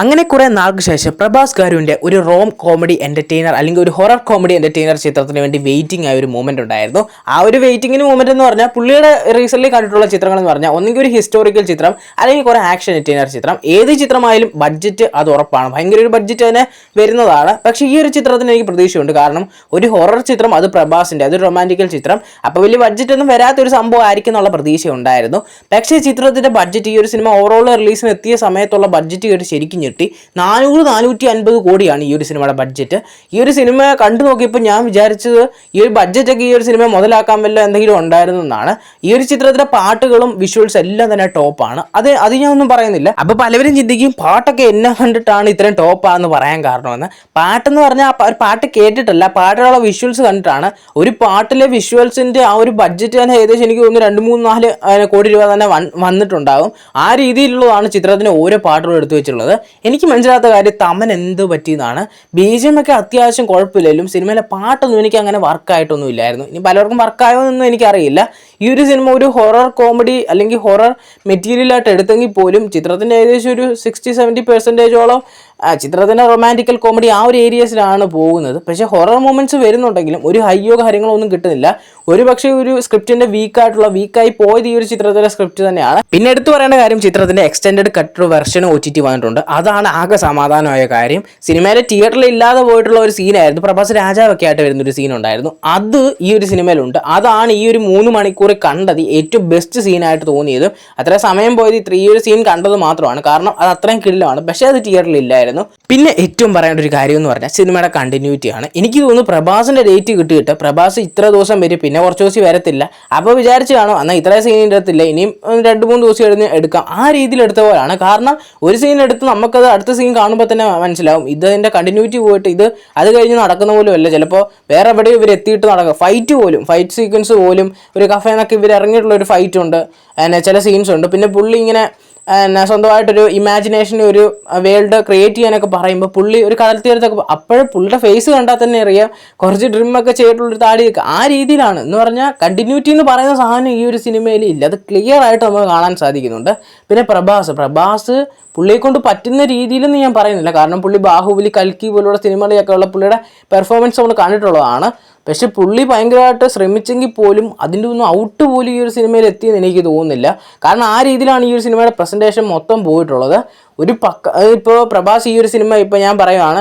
അങ്ങനെ കുറെ നാൾക്ക് ശേഷം പ്രഭാസ് ഗാരുവിന്റെ ഒരു റോം കോമഡി എന്റർടൈനർ അല്ലെങ്കിൽ ഒരു ഹൊറർ കോമഡി എന്റർടൈനർ ചിത്രത്തിന് വേണ്ടി വെയിറ്റിംഗ് ആയ ഒരു മൂമെന്റ് ഉണ്ടായിരുന്നു. ആ ഒരു വെയിറ്റിംഗിന് മൂമെന്റ് എന്ന് പറഞ്ഞാൽ പുള്ളിയുടെ റീസെന്റ് കണ്ടിട്ടുള്ള ചിത്രങ്ങൾ എന്ന് പറഞ്ഞാൽ ഒന്നെങ്കിൽ ഒരു ഹിസ്റ്റോറിക്കൽ ചിത്രം അല്ലെങ്കിൽ കുറെ ആക്ഷൻ എന്റർടൈനർ ചിത്രം. ഏത് ചിത്രമായാലും ബഡ്ജറ്റ് അത് ഉറപ്പാണ്. ഭയങ്കര ഒരു ബഡ്ജറ്റ് തന്നെ വരുന്നതാണ്. പക്ഷേ ഈ ഒരു ചിത്രത്തിന് എനിക്ക് പ്രതീക്ഷയുണ്ട്. കാരണം ഒരു ഹൊറർ ചിത്രം അത് പ്രഭാസിന്റെ അതൊരു റൊമാന്റിക്കൽ ചിത്രം. അപ്പോൾ വലിയ ബഡ്ജറ്റ് ഒന്നും വരാത്തൊരു സംഭവം ആയിരിക്കും എന്നുള്ള പ്രതീക്ഷ ഉണ്ടായിരുന്നു പക്ഷേ ചിത്രത്തിന്റെ ബഡ്ജറ്റ് ഈ ഒരു സിനിമ ഓവറോൾ റിലീസിന് എത്തിയ സമയത്തുള്ള ബഡ്ജറ്റ് കേട്ട് ശരിക്കും ഞെട്ടി. നാനൂറ് നാനൂറ്റി അൻപത് കോടിയാണ് ഈ ഒരു സിനിമയുടെ ബഡ്ജറ്റ് ഈ ഒരു സിനിമ കണ്ടു നോക്കിയപ്പോൾ ഞാൻ വിചാരിച്ചത് ഈ ഒരു ബഡ്ജറ്റൊക്കെ ഈ ഒരു സിനിമ മുതലാക്കാൻ വല്ല എന്തെങ്കിലും ഉണ്ടായിരുന്നു എന്നാണ്. ഈ ഒരു ചിത്രത്തിലെ പാട്ടുകളും വിഷ്വൽസ് എല്ലാം തന്നെ ടോപ്പാണ് അത് അത് ഞാൻ ഒന്നും പറയുന്നില്ല. അപ്പോൾ പലവരും ചിന്തിക്കും പാട്ടൊക്കെ എന്നെ കണ്ടിട്ടാണ് ഇത്രയും ടോപ്പാന്ന് പറയാൻ കാരണമെന്ന്. പാട്ടെന്ന് പറഞ്ഞാൽ ഒരു പാട്ട് കേട്ടിട്ടല്ല പാട്ടിലുള്ള വിഷ്വൽസ് കണ്ടിട്ടാണ്. ഒരു പാട്ടിലെ വിഷ്വൽസിന്റെ ആ ഒരു ബഡ്ജറ്റ് തന്നെ ഏകദേശം എനിക്ക് തോന്നുന്നു രണ്ട് മൂന്ന് നാല് കോടി രൂപ തന്നെ വന്നിട്ടുണ്ടാകും. ആ രീതിയിലുള്ളതാണ് ചിത്രത്തിന് ഓരോ പാട്ടുകളും എടുത്തു വെച്ചിട്ടുള്ളത്. എനിക്ക് മനസ്സിലാത്ത കാര്യം തമൻ എന്ത് പറ്റിയെന്നാണ്. ബി ജി എം ഒക്കെ അത്യാവശ്യം കുഴപ്പമില്ലെങ്കിലും സിനിമയിലെ പാട്ടൊന്നും എനിക്ക് അങ്ങനെ വർക്കായിട്ടൊന്നും ഇല്ലായിരുന്നു. ഇനി പലർക്കും വർക്കായോ എന്നൊന്നും എനിക്കറിയില്ല. ഈ ഒരു സിനിമ ഒരു ഹൊറർ കോമഡി അല്ലെങ്കിൽ ഹൊറർ മെറ്റീരിയലായിട്ട് എടുത്തെങ്കിൽ പോലും ചിത്രത്തിന്റെ ഏകദേശം ഒരു സിക്സ്റ്റി സെവന്റി പെർസെന്റേജോളം ചിത്രത്തിന്റെ റൊമാന്റിക്കൽ കോമഡി ആ ഒരു ഏരിയസിലാണ് പോകുന്നത്. പക്ഷേ ഹൊറർ മൂമെന്റ്സ് വരുന്നുണ്ടെങ്കിലും ഒരു ഹയ്യോ കാര്യങ്ങളൊന്നും കിട്ടുന്നില്ല. ഒരു പക്ഷേ ഒരു സ്ക്രിപ്റ്റിന്റെ വീക്കായിട്ടുള്ള വീക്കായി പോയത് ഈ ഒരു ചിത്രത്തിലെ സ്ക്രിപ്റ്റ് തന്നെയാണ്. പിന്നെ എടുത്തു പറയേണ്ട കാര്യം ചിത്രത്തിന്റെ extended cut version O T T വന്നിട്ടുണ്ട്. അതാണ് ആകെ സമാധാനമായ കാര്യം. സിനിമയിലെ തിയേറ്ററിൽ ഇല്ലാതെ പോയിട്ടുള്ള ഒരു സീനായിരുന്നു പ്രഭാസ് രാജാവൊക്കെ ആയിട്ട് വരുന്ന ഒരു സീൻ ഉണ്ടായിരുന്നു. അത് ഈ ഒരു സിനിമയിലുണ്ട്. അതാണ് ഈ ഒരു മൂന്ന് മണിക്കൂർ കണ്ടത് ഏറ്റവും ബെസ്റ്റ് സീനായിട്ട് തോന്നിയത്. അത്ര സമയം പോയത് ഇത്ര ഈ ഒരു സീൻ കണ്ടത് മാത്രമാണ്. കാരണം അത് അത്രയും കിടിലമാണ്. പക്ഷേ അത് തിയേറ്ററിൽ ഇല്ലായിരുന്നു. പിന്നെ ഏറ്റവും പറയേണ്ട ഒരു കാര്യം എന്ന് പറഞ്ഞാൽ സിനിമയുടെ കണ്ടിന്യൂറ്റി ആണ്. എനിക്ക് തോന്നുന്നു പ്രഭാസിന്റെ ഡേറ്റ് കിട്ടിയിട്ട് പ്രഭാസ് ഇത്ര ദിവസം വരും പിന്നെ കുറച്ച് ദിവസം വരത്തില്ല. അപ്പോൾ വിചാരിച്ച് കാണും എന്നാൽ ഇത്ര സീൻ എടുത്തില്ല ഇനിയും രണ്ട് മൂന്ന് ദിവസം എഴുതി എടുക്കാം. ആ രീതിയിൽ എടുത്ത പോലെയാണ് കാരണം ഒരു സീൻ എടുത്ത് നമുക്കത് അടുത്ത സീൻ കാണുമ്പോൾ തന്നെ മനസ്സിലാവും ഇതിന്റെ കണ്ടിന്യൂറ്റി പോയിട്ട് ഇത് അത് കഴിഞ്ഞ് നടക്കുന്ന പോലും അല്ല. ചിലപ്പോൾ വേറെ എവിടെയും ഇവർ എത്തിയിട്ട് നടക്കുക ഫൈറ്റ് പോലും ഫൈറ്റ് സീക്വൻസ് പോലും ഒരു കഫേന്നൊക്കെ ഇവർ ഇറങ്ങിയിട്ടുള്ള ഒരു ഫൈറ്റ് ഉണ്ട്. ചില സീൻസ് ഉണ്ട്. പിന്നെ പുള്ളി ഇങ്ങനെ എന്നാ സ്വന്തമായിട്ടൊരു ഇമാജിനേഷൻ ഒരു വേൾഡ് ക്രിയേറ്റ് ചെയ്യാനൊക്കെ പറയുമ്പോൾ പുള്ളി ഒരു കടൽ തീരത്തൊക്കെ അപ്പോഴും പുള്ളിയുടെ ഫേസ് കണ്ടാൽ തന്നെ അറിയാം കുറച്ച് ഡ്രിമൊക്കെ ചെയ്തിട്ടുള്ളൊരു താടിയൊക്കെ. ആ രീതിയിലാണ്. എന്ന് പറഞ്ഞാൽ കണ്ടിന്യൂറ്റി എന്ന് പറയുന്ന സാധനം ഈ ഒരു സിനിമയിൽ ഇല്ല. അത് ക്ലിയർ ആയിട്ട് നമുക്ക് കാണാൻ സാധിക്കുന്നുണ്ട്. പിന്നെ പ്രഭാസ്. പ്രഭാസ് പുള്ളിയെ കൊണ്ട് പറ്റുന്ന രീതിയിലെന്ന് ഞാൻ പറയുന്നില്ല. കാരണം പുള്ളി ബാഹുബലി കൽക്കി പോലുള്ള സിനിമകളിലൊക്കെ ഉള്ള പുള്ളിയുടെ പെർഫോമൻസ് നമ്മൾ കണ്ടിട്ടുള്ളതാണ്. പക്ഷെ പുള്ളി ഭയങ്കരമായിട്ട് ശ്രമിച്ചെങ്കിൽ പോലും അതിന്റെ ഒന്നും ഔട്ട് പോലും ഈ ഒരു സിനിമയിൽ എത്തിയെന്ന് എനിക്ക് തോന്നുന്നില്ല. കാരണം ആ രീതിയിലാണ് ഈ ഒരു സിനിമയുടെ പ്രസന്റേഷൻ മൊത്തം പോയിട്ടുള്ളത്. ഒരു പക്ക ഇപ്പോൾ പ്രഭാസ് ഈ ഒരു സിനിമ ഇപ്പോൾ ഞാൻ പറയുവാണ്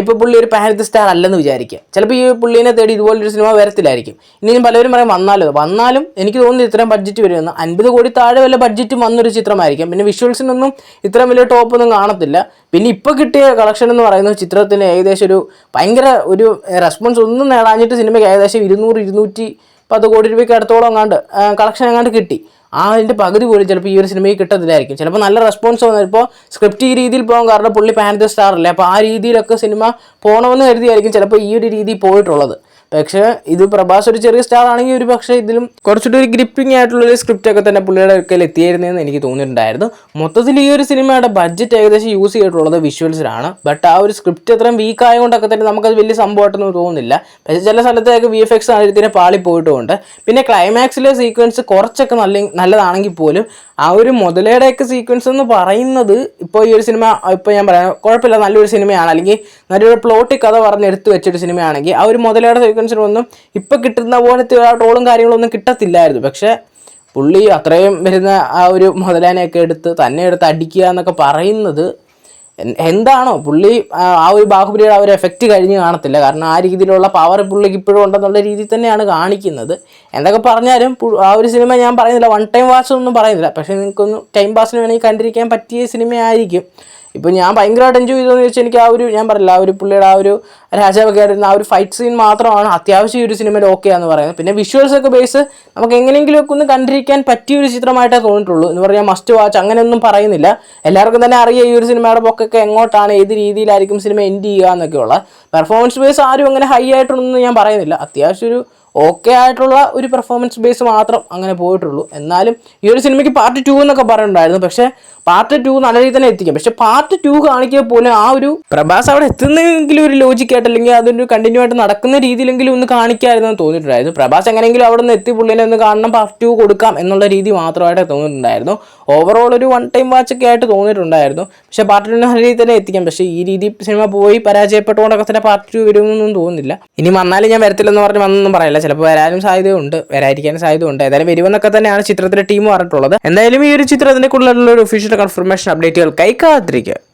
ഇപ്പോൾ പുള്ളി ഒരു പാനത്ത് സ്റ്റാർ അല്ലെന്ന് വിചാരിക്കുക. ചിലപ്പോൾ ഈ പുള്ളീനെ തേടി ഇതുപോലൊരു സിനിമ വരത്തില്ലായിരിക്കും. ഇനിയും പലരും പറയും വന്നാലോ? വന്നാലും എനിക്ക് തോന്നുന്നു ഇത്രയും ബഡ്ജറ്റ് വരുമെന്ന്. അൻപത് കോടി താഴെ വല്ല ബഡ്ജറ്റ് വന്നൊരു ചിത്രമായിരിക്കും. പിന്നെ വിഷ്വൽസിനൊന്നും ഇത്രയും വലിയ ടോപ്പൊന്നും കാണത്തില്ല. പിന്നെ ഇപ്പോൾ കിട്ടിയ കളക്ഷൻ എന്ന് പറയുന്നത് ചിത്രത്തിന് ഏകദേശം ഒരു ഭയങ്കര ഒരു റെസ്പോൺസ് ഒന്നും നേടാഞ്ഞിട്ട് സിനിമയ്ക്ക് ഏകദേശം ഇരുന്നൂറ് ഇരുന്നൂറ്റി പത്ത് കോടി രൂപയ്ക്ക് അടുത്തോളം എങ്ങാണ്ട് കളക്ഷൻ എങ്ങാണ്ട് കിട്ടി. ആ അതിന്റെ പകുതി പോലും ചിലപ്പോൾ ഈ ഒരു സിനിമയ്ക്ക് കിട്ടത്തില്ലായിരിക്കും. ചിലപ്പോൾ നല്ല റെസ്പോൺസ് വന്നാൽ ഇപ്പോൾ സ്ക്രിപ്റ്റ് ഈ രീതിയിൽ പോകാൻ കാരണം പുള്ളി പാനത്തെ സ്റ്റാർ അല്ലേ? അപ്പോൾ ആ രീതിയിലൊക്കെ സിനിമ പോകണമെന്ന് കരുതിയായിരിക്കും ചിലപ്പോൾ ഈ ഒരു രീതിയിൽ പോയിട്ടുള്ളത്. പക്ഷേ ഇത് പ്രഭാസ് ഒരു ചെറിയ സ്റ്റാർ ആണെങ്കിൽ ഒരു പക്ഷേ ഇതിലും കുറച്ചുകൂടി ഒരു ഗ്രിപ്പിംഗ് ആയിട്ടുള്ള ഒരു സ്ക്രിപ്റ്റ് ഒക്കെ തന്നെ പുള്ളിയുടെ കയ്യിൽ എത്തിയിരുന്നതെന്ന് എനിക്ക് തോന്നിയിട്ടുണ്ടായിരുന്നു. മൊത്തത്തിൽ ഈ ഒരു സിനിമയുടെ ബഡ്ജറ്റ് ഏകദേശം യൂസ് ചെയ്തിട്ടുള്ളത് വിഷ്വൽസിലാണ് ബട്ട് ആ ഒരു സ്ക്രിപ്റ്റ് അത്രയും വീക്ക് ആയതുകൊണ്ടൊക്കെ തന്നെ നമുക്കത് വലിയ സംഭവമായിട്ടൊന്നും തോന്നുന്നില്ല. പക്ഷേ ചില സ്ഥലത്തേക്ക് വി എഫ് എക്സ് ആയിരത്തിന് പാളിപ്പോയിട്ടുമുണ്ട് പിന്നെ ക്ലൈമാക്സിലെ സീക്വൻസ് കുറച്ചൊക്കെ നല്ല നല്ലതാണെങ്കിൽ പോലും ആ ഒരു മുതലയുടെയൊക്കെ സീക്വൻസ് എന്ന് പറയുന്നത് ഇപ്പോൾ ഈ ഒരു സിനിമ ഇപ്പോൾ ഞാൻ പറയാം കുഴപ്പമില്ല നല്ലൊരു സിനിമയാണ് അല്ലെങ്കിൽ നല്ലൊരു പ്ലോട്ടി കഥ പറഞ്ഞെടുത്ത് വെച്ചൊരു സിനിമയാണെങ്കിൽ ആ ഒരു മുതലയുടെ സീക്വൻസിനൊന്നും ഇപ്പോൾ കിട്ടുന്ന പോലത്തെ ആ ടോളും കാര്യങ്ങളൊന്നും കിട്ടത്തില്ലായിരുന്നു. പക്ഷേ പുള്ളി അത്രയും വരുന്ന ആ ഒരു മുതലാനെയൊക്കെ എടുത്ത് തന്നെ എടുത്ത് അടിക്കുക എന്നൊക്കെ പറയുന്നത് എന്താണോ? പുള്ളി ആ ഒരു ബാഹുബലിയുടെ ആ ഒരു എഫക്റ്റ് കഴിഞ്ഞ് കാണത്തില്ല. കാരണം ആ രീതിയിലുള്ള പവർ പുള്ളിക്ക് ഇപ്പോഴും ഉണ്ടെന്നുള്ള രീതിയിൽ തന്നെയാണ് കാണിക്കുന്നത്. എന്തൊക്കെ പറഞ്ഞാലും ആ ഒരു സിനിമ ഞാൻ പറയുന്നില്ല. വൺ ടൈം വാച്ച് ഒന്നും പറയുന്നില്ല. പക്ഷേ നിങ്ങൾക്കൊന്ന് ടൈം പാസിന് വേണമെങ്കിൽ കണ്ടിരിക്കാൻ പറ്റിയ സിനിമയായിരിക്കും ഇപ്പോൾ ഞാൻ ഭയങ്കരമായിട്ട് എൻജോയ് ചെയ്തതെന്ന് വെച്ചാൽ എനിക്ക് ആ ഒരു ഞാൻ പറയില്ല ആ ഒരു പുള്ളിയുടെ ആ ഒരു രാജാവൊക്കെ ആയിരുന്ന ആ ഒരു ഫൈറ്റ് സീൻ മാത്രമാണ് അത്യാവശ്യം ഈ ഒരു സിനിമയിൽ ഓക്കെ എന്ന് പറയുന്നത്. പിന്നെ വിഷ്വൽസ് ഒക്കെ ബേസ് നമുക്ക് എങ്ങനെയെങ്കിലുമൊക്കെ ഒന്ന് കണ്ടിരിക്കാൻ പറ്റിയ ഒരു ചിത്രമായിട്ടേ തോന്നിയിട്ടുള്ളൂ. എന്ന് പറഞ്ഞാൽ മസ്റ്റ് വാച്ച് അങ്ങനെയൊന്നും പറയുന്നില്ല. എല്ലാവർക്കും തന്നെ അറിയാം ഈ ഒരു സിനിമയുടെ പൊക്കൊക്കെ എങ്ങോട്ടാണ് ഏത് രീതിയിലായിരിക്കും സിനിമ എൻഡ് ചെയ്യുക എന്നൊക്കെയുള്ള. പെർഫോമൻസ് ബേസ് ആരും അങ്ങനെ ഹൈ ആയിട്ടൊന്നും ഞാൻ പറയുന്നില്ല. അത്യാവശ്യം ഒരു ഓക്കെ ആയിട്ടുള്ള ഒരു പെർഫോമൻസ് ബേസ് മാത്രം അങ്ങനെ പോയിട്ടുള്ളൂ. എന്നാലും ഈ ഒരു സിനിമയ്ക്ക് പാർട്ട് ടു എന്നൊക്കെ പറയുന്നുണ്ടായിരുന്നു. പക്ഷേ പാർട്ട് ടു നല്ല രീതിയിൽ തന്നെ എത്തിക്കും പക്ഷെ പാർട്ട് ടു കാണിക്കുക പോലും ആ ഒരു പ്രഭാസ് അവിടെ എത്തുന്നെങ്കിലും ഒരു ലോജിക്കായിട്ട് അല്ലെങ്കിൽ അതൊരു കണ്ടിന്യൂ ആയിട്ട് നടക്കുന്ന രീതിയിലെങ്കിലും ഒന്ന് കാണിക്കാമായിരുന്നു തോന്നിയിട്ടുണ്ടായിരുന്നു. പ്രഭാസ് എങ്ങനെയെങ്കിലും അവിടെ നിന്ന് എത്തി പുള്ളിനെ ഒന്ന് കാണണം പാർട്ട് ടു കൊടുക്കാം എന്നുള്ള രീതി മാത്രമായിട്ട് തോന്നിയിട്ടുണ്ടായിരുന്നു. ഓവറോൾ ഒരു വൺ ടൈം വാച്ച് ഒക്കെ ആയിട്ട് തോന്നിയിട്ടുണ്ടായിരുന്നു. പക്ഷേ പാർട്ട് ടു നല്ല രീതിയിൽ തന്നെ എത്തിക്കാം. പക്ഷേ ഈ രീതി സിനിമ പോയി പരാജയപ്പെട്ടുകൊണ്ടൊക്കെ തന്നെ പാർട്ട് ടു വരുമെന്നൊന്നും തോന്നുന്നില്ല. ഇനി വന്നാലും ഞാൻ വരത്തില്ലെന്ന് പറഞ്ഞ് വന്നൊന്നും പറയില്ല. ചിലപ്പോൾ വരാനും സാധ്യതയുണ്ട് വരാതിരിക്കാനും സാധ്യതയുണ്ട്. ഏതായാലും വരുമെന്നൊക്കെ തന്നെയാണ് ചിത്രത്തിലെ ടീം പറഞ്ഞിട്ടുള്ളത്. എന്തായാലും ഈ ഒരു ചിത്രത്തിന്റെ കൂടുതലുള്ള ഒരു ഒഫീഷ്യൽ കൺഫർമേഷൻ അപ്ഡേറ്റുകൾ കൈക്കാത്തിരിക്കുക